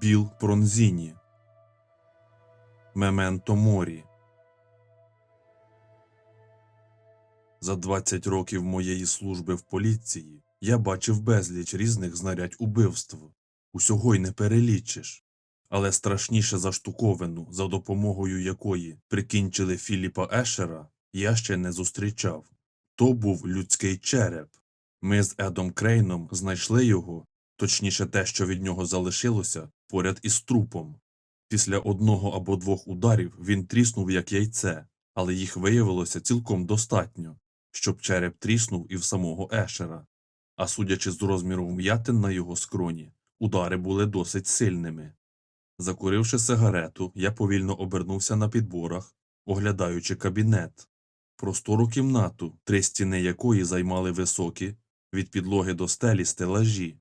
Біл Пронзіні. Мементо Морі. За 20 років моєї служби в поліції я бачив безліч різних знарядь убивств. Усього й не перелічиш. Але страшніше за штуковину, за допомогою якої прикінчили Філіпа Ешера, я ще не зустрічав. То був людський череп. Ми з Едом Крейном знайшли його, точніше те, що від нього залишилося, поряд із трупом. Після одного або двох ударів він тріснув як яйце, але їх виявилося цілком достатньо, щоб череп тріснув і в самого Ешера. А судячи з розміру вм'ятин на його скроні, удари були досить сильними. Закуривши сигарету, я повільно обернувся на підборах, оглядаючи кабінет. Простору кімнату, три стіни якої займали високі, від підлоги до стелі стелажі.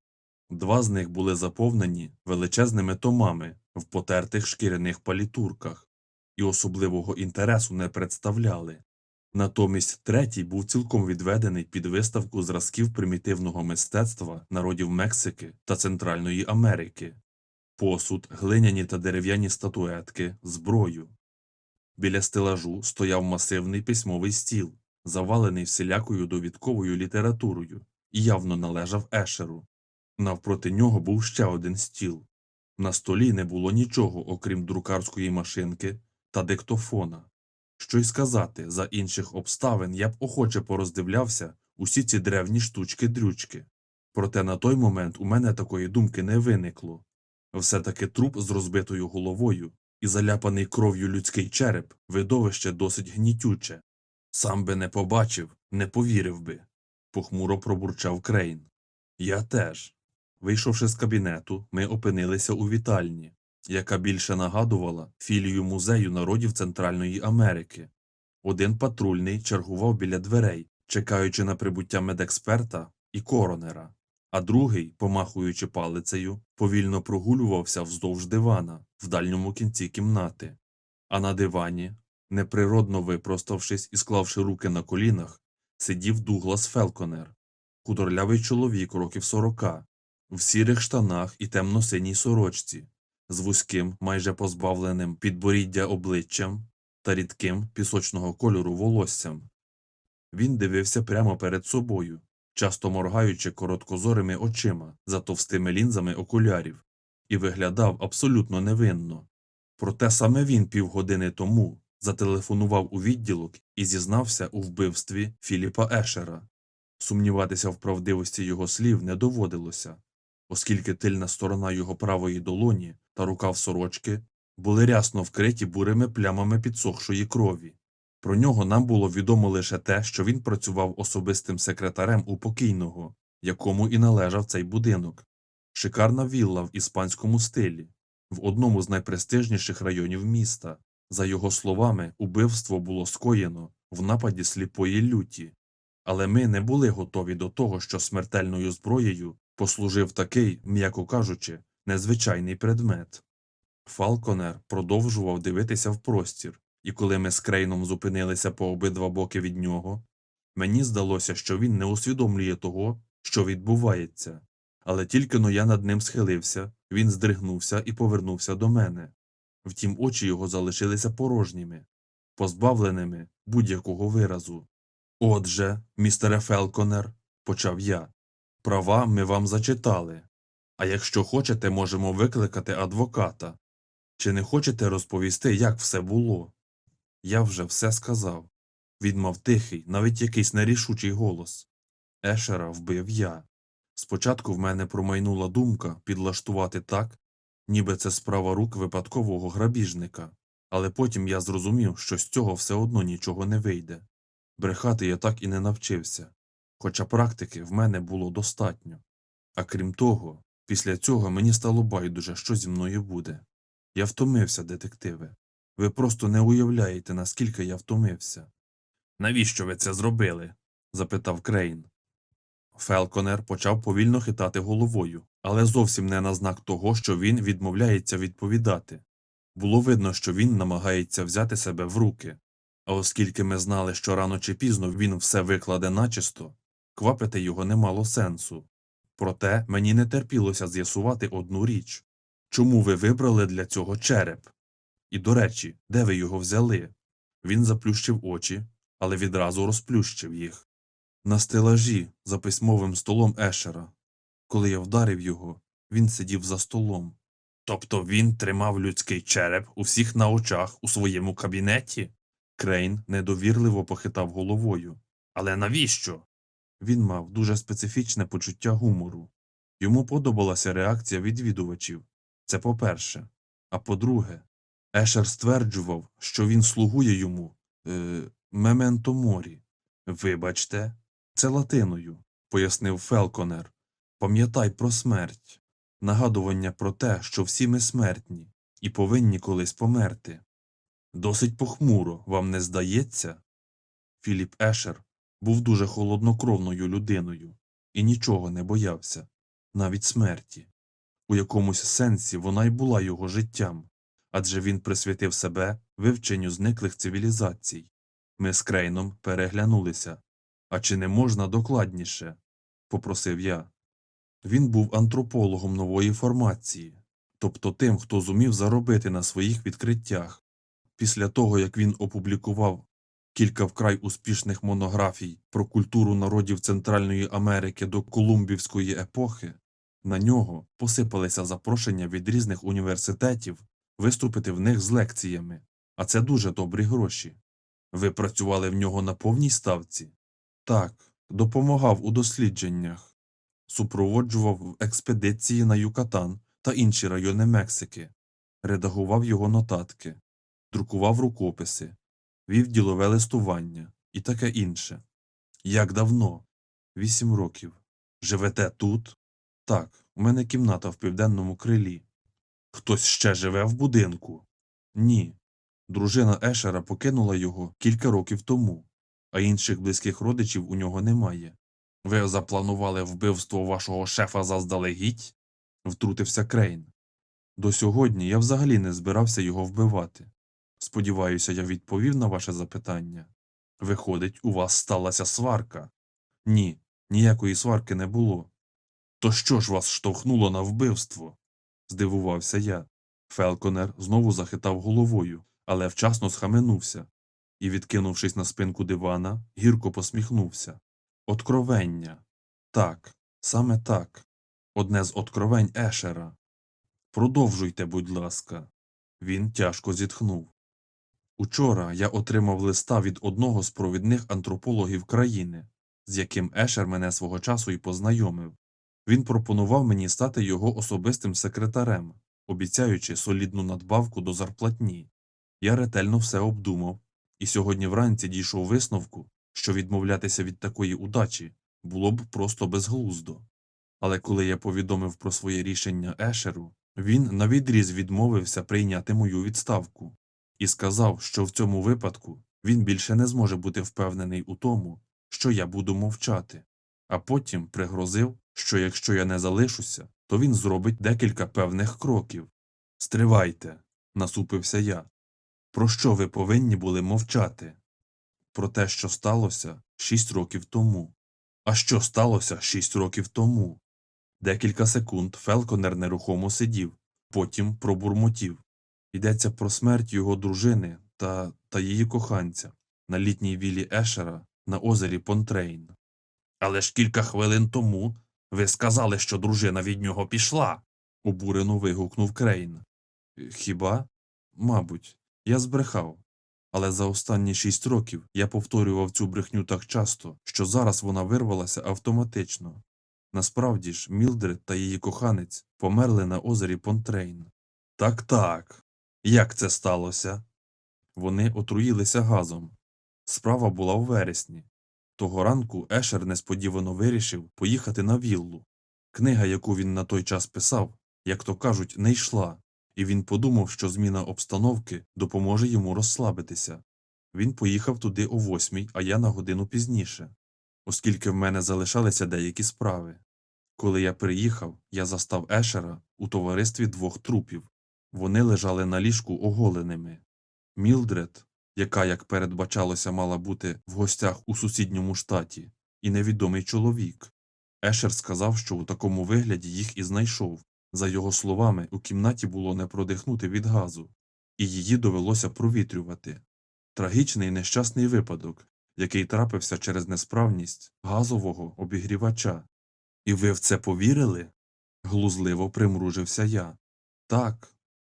Два з них були заповнені величезними томами в потертих шкіряних палітурках і особливого інтересу не представляли. Натомість третій був цілком відведений під виставку зразків примітивного мистецтва народів Мексики та Центральної Америки, посуд, глиняні та дерев'яні статуетки, зброю. Біля стелажу стояв масивний письмовий стіл, завалений всілякою довідковою літературою, і явно належав Ешеру. Навпроти нього був ще один стіл. На столі не було нічого, окрім друкарської машинки та диктофона. Що й сказати, за інших обставин я б охоче пороздивлявся усі ці древні штучки-дрючки. Проте на той момент у мене такої думки не виникло. Все-таки труп з розбитою головою і заляпаний кров'ю людський череп видовище досить гнітюче. Сам би не побачив, не повірив би, похмуро пробурчав Крейн. Я теж. Вийшовши з кабінету, ми опинилися у вітальні, яка більше нагадувала філію музею народів Центральної Америки. Один патрульний чергував біля дверей, чекаючи на прибуття медексперта і коронера, а другий, помахуючи палицею, повільно прогулювався вздовж дивана в дальньому кінці кімнати. А на дивані, неприродно випроставшись і склавши руки на колінах, сидів Дуглас Фелконер, худорлявий чоловік років сорока, в сірих штанах і темно-синій сорочці, з вузьким, майже позбавленим підборіддя обличчям та рідким пісочного кольору волоссям. Він дивився прямо перед собою, часто моргаючи короткозорими очима за товстими лінзами окулярів, і виглядав абсолютно невинно. Проте саме він півгодини тому зателефонував у відділок і зізнався у вбивстві Філіпа Ешера. Сумніватися в правдивості його слів не доводилося, оскільки тильна сторона його правої долоні та рукав сорочки були рясно вкриті бурими плямами підсохшої крові. Про нього нам було відомо лише те, що він працював особистим секретарем у покійного, якому і належав цей будинок. Шикарна вілла в іспанському стилі, в одному з найпрестижніших районів міста. За його словами, убивство було скоєно в нападі сліпої люті. Але ми не були готові до того, що смертельною зброєю послужив такий, м'яко кажучи, незвичайний предмет. Фалконер продовжував дивитися в простір, і коли ми з Крейном зупинилися по обидва боки від нього, мені здалося, що він не усвідомлює того, що відбувається. Але тільки но я над ним схилився, він здригнувся і повернувся до мене. Втім, очі його залишилися порожніми, позбавленими будь-якого виразу. Отже, містере Фелконер, почав я, права ми вам зачитали. А якщо хочете, можемо викликати адвоката. Чи не хочете розповісти, як все було? Я вже все сказав. Він мав тихий, навіть якийсь нерішучий голос. Ешера вбив я. Спочатку в мене промайнула думка підлаштувати так, ніби це справа рук випадкового грабіжника, але потім я зрозумів, що з цього все одно нічого не вийде. Брехати я так і не навчився, хоча практики в мене було достатньо. А крім того, після цього мені стало байдуже, що зі мною буде. Я втомився, детективе. Ви просто не уявляєте, наскільки я втомився. Навіщо ви це зробили? запитав Крейн. Фелконер почав повільно хитати головою, але зовсім не на знак того, що він відмовляється відповідати. Було видно, що він намагається взяти себе в руки, а оскільки ми знали, що рано чи пізно він все викладе начисто, квапити його не мало сенсу. Проте мені не терпілося з'ясувати одну річ Чому ви вибрали для цього череп? І, до речі, де ви його взяли? Він заплющив очі, але відразу розплющив їх. На стелажі за письмовим столом Ешера. Коли я вдарив його, він сидів за столом. Тобто він тримав людський череп у всіх на очах у своєму кабінеті? Крейн недовірливо похитав головою. Але навіщо? Він мав дуже специфічне почуття гумору. Йому подобалася реакція відвідувачів. Це по-перше. А по-друге, Ешер стверджував, що він слугує йому е, мементо морі. Вибачте, це латиною, пояснив Фелконер. Пам'ятай про смерть, нагадування про те, що всі ми смертні і повинні колись померти. Досить похмуро, вам не здається? Філіп Ешер був дуже холоднокровною людиною і нічого не боявся, навіть смерті. У якомусь сенсі вона й була його життям, адже він присвятив себе вивченню зниклих цивілізацій. Ми з Крейном переглянулися. А чи не можна докладніше? попросив я. Він був антропологом нової формації, тобто тим, хто зумів заробити на своїх відкриттях. Після того, як він опублікував кілька вкрай успішних монографій про культуру народів Центральної Америки до Колумбівської епохи, на нього посипалися запрошення від різних університетів виступити в них з лекціями, а це дуже добрі гроші. Ви працювали в нього на повній ставці? Так, допомагав у дослідженнях, супроводжував експедиції на Юкатан та інші райони Мексики, редагував його нотатки, друкував рукописи, вів ділове листування і таке інше. Як давно? Вісім років. Живете тут? Так, у мене кімната в південному крилі. Хтось ще живе в будинку? Ні. Дружина Ешера покинула його кілька років тому, а інших близьких родичів у нього немає. Ви запланували вбивство вашого шефа заздалегідь? втрутився Крейн. До сьогодні я взагалі не збирався його вбивати. Сподіваюся, я відповів на ваше запитання. Виходить, у вас сталася сварка? Ні, ніякої сварки не було. То що ж вас штовхнуло на вбивство? здивувався я. Фелконер знову захитав головою, але вчасно схаменувся і, відкинувшись на спинку дивана, гірко посміхнувся. Откровення. Так, саме так. Одне з откровень Ешера. Продовжуйте, будь ласка. Він тяжко зітхнув. Учора я отримав листа від одного з провідних антропологів країни, з яким Ешер мене свого часу і познайомив. Він пропонував мені стати його особистим секретарем, обіцяючи солідну надбавку до зарплатні. Я ретельно все обдумав, і сьогодні вранці дійшов висновку, що відмовлятися від такої удачі було б просто безглуздо. Але коли я повідомив про своє рішення Ешеру, він навідріз відмовився прийняти мою відставку і сказав, що в цьому випадку він більше не зможе бути впевнений у тому, що я буду мовчати, а потім пригрозив, що якщо я не залишуся, то він зробить декілька певних кроків. Стривайте, насупився я. Про що ви повинні були мовчати? Про те, що сталося шість років тому. А що сталося шість років тому? Декілька секунд Фелконер нерухомо сидів, потім пробурмотів. Йдеться про смерть його дружини та, та її коханця на літній вілі Ешера на озері Понтрейн. Але ж кілька хвилин тому ви сказали, що дружина від нього пішла. обурено вигукнув Крейн. Хіба? Мабуть, я збрехав. Але за останні шість років я повторював цю брехню так часто, що зараз вона вирвалася автоматично. Насправді ж, Мілдред та її коханець померли на озері Понтрейн. Так так. Як це сталося? Вони отруїлися газом. Справа була у вересні. Того ранку Ешер несподівано вирішив поїхати на віллу. Книга, яку він на той час писав, як то кажуть, не йшла, і він подумав, що зміна обстановки допоможе йому розслабитися. Він поїхав туди о восьмій, а я на годину пізніше, оскільки в мене залишалися деякі справи. Коли я приїхав, я застав Ешера у товаристві двох трупів. Вони лежали на ліжку оголеними. Мілдред, яка, як передбачалося, мала бути в гостях у сусідньому штаті, і невідомий чоловік. Ешер сказав, що у такому вигляді їх і знайшов, За його словами, у кімнаті було не продихнути від газу, і її довелося провітрювати. Трагічний нещасний випадок, який трапився через несправність газового обігрівача. І ви в це повірили? глузливо примружився я. Так,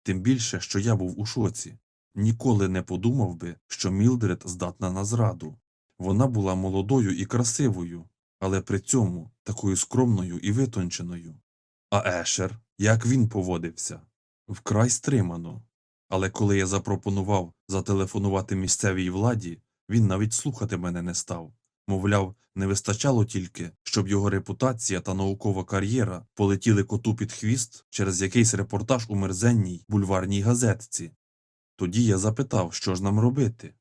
тим більше, що я був у шоці. Ніколи не подумав би, що Мілдред здатна на зраду. Вона була молодою і красивою, але при цьому такою скромною і витонченою. А Ешер, як він поводився? Вкрай стримано. Але коли я запропонував зателефонувати місцевій владі, він навіть слухати мене не став. Мовляв, не вистачало тільки, щоб його репутація та наукова кар'єра полетіли коту під хвіст через якийсь репортаж у мерзенній бульварній газетці. Тоді я запитав, що ж нам робити.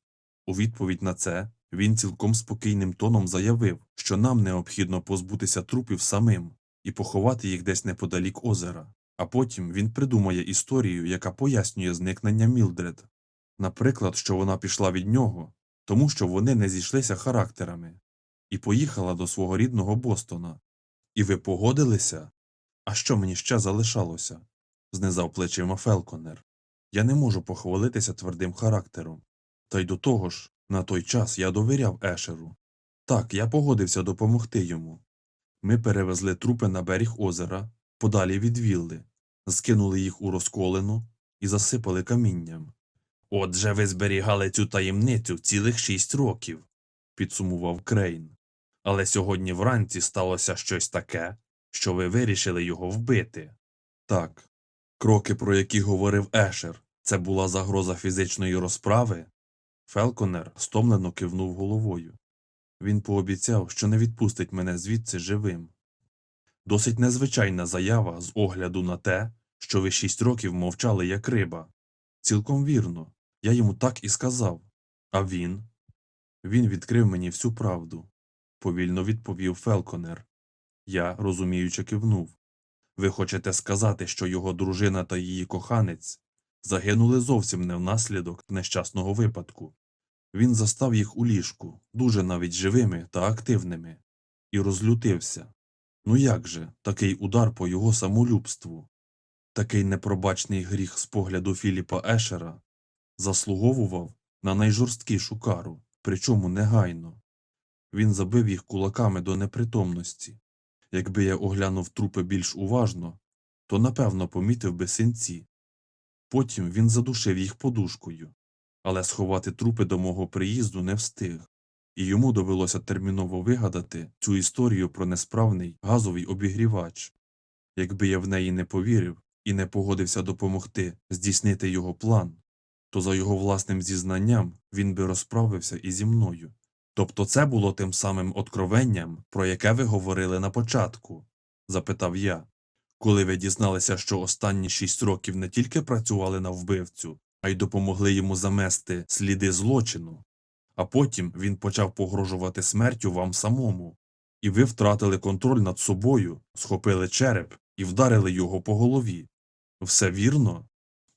У відповідь на це він цілком спокійним тоном заявив, що нам необхідно позбутися трупів самим і поховати їх десь неподалік озера. А потім він придумає історію, яка пояснює зникнення Мілдред. Наприклад, що вона пішла від нього, тому що вони не зійшлися характерами, і поїхала до свого рідного Бостона. І ви погодилися? А що мені ще залишалося? знизав плечима Фелконер. Я не можу похвалитися твердим характером. Та й до того ж, на той час я довіряв Ешеру. Так, я погодився допомогти йому. Ми перевезли трупи на берег озера, подалі від вілли, скинули їх у розколену і засипали камінням. Отже, ви зберігали цю таємницю цілих шість років, підсумував Крейн. Але сьогодні вранці сталося щось таке, що ви вирішили його вбити. Так, кроки, про які говорив Ешер, це була загроза фізичної розправи. Фелконер стомлено кивнув головою. Він пообіцяв, що не відпустить мене звідси живим. Досить незвичайна заява з огляду на те, що ви шість років мовчали як риба. Цілком вірно, я йому так і сказав. А він? Він відкрив мені всю правду, повільно відповів Фелконер. Я, розуміючи, кивнув. Ви хочете сказати, що його дружина та її коханець загинули зовсім не внаслідок нещасного випадку. Він застав їх у ліжку, дуже навіть живими та активними, і розлютився. Ну як же, такий удар по його самолюбству, такий непробачний гріх з погляду Філіпа Ешера заслуговував на найжорсткішу кару, причому негайно. Він забив їх кулаками до непритомності. Якби я оглянув трупи більш уважно, то напевно помітив би синці. Потім він задушив їх подушкою, але сховати трупи до мого приїзду не встиг, і йому довелося терміново вигадати цю історію про несправний газовий обігрівач. Якби я в неї не повірив і не погодився допомогти здійснити його план, то за його власним зізнанням він би розправився і зі мною. Тобто це було тим самим откровенням, про яке ви говорили на початку? запитав я. Коли ви дізналися, що останні шість років не тільки працювали на вбивцю, а й допомогли йому замести сліди злочину, а потім він почав погрожувати смертю вам самому, і ви втратили контроль над собою, схопили череп і вдарили його по голові. Все вірно?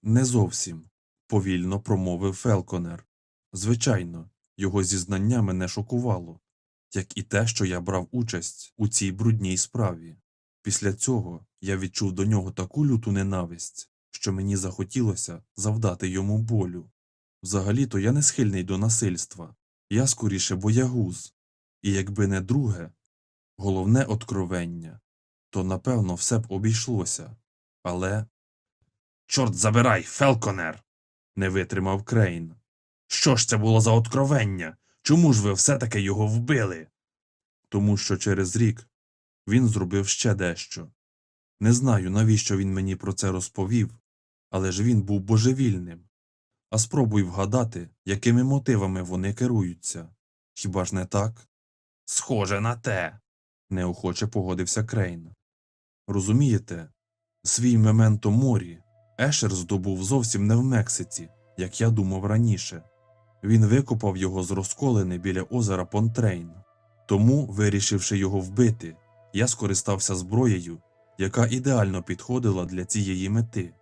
Не зовсім, повільно промовив Фелконер. Звичайно, його зізнання мене шокувало, як і те, що я брав участь у цій брудній справі. Після цього я відчув до нього таку люту ненависть, що мені захотілося завдати йому болю. Взагалі-то я не схильний до насильства, я скоріше боягуз, і якби не друге, головне откровення, то напевно все б обійшлося. Але. Чорт забирай, Фелконер. Не витримав Крейн. Що ж це було за откровення? Чому ж ви все таки його вбили? Тому що через рік він зробив ще дещо. Не знаю, навіщо він мені про це розповів, але ж він був божевільним. А спробуй вгадати, якими мотивами вони керуються. Хіба ж не так? Схоже на те, неохоче погодився Крейн. Розумієте, свій мементо морі Ешер здобув зовсім не в Мексиці, як я думав раніше. Він викопав його з розколини біля озера Понтрейн. Тому, вирішивши його вбити, я скористався зброєю, яка ідеально підходила для цієї мети.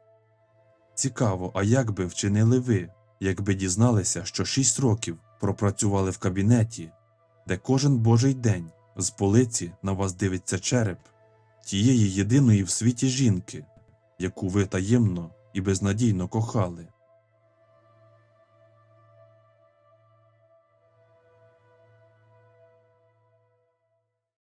Цікаво, а як би вчинили ви, якби дізналися, що шість років пропрацювали в кабінеті, де кожен божий день з полиці на вас дивиться череп тієї єдиної в світі жінки, яку ви таємно і безнадійно кохали.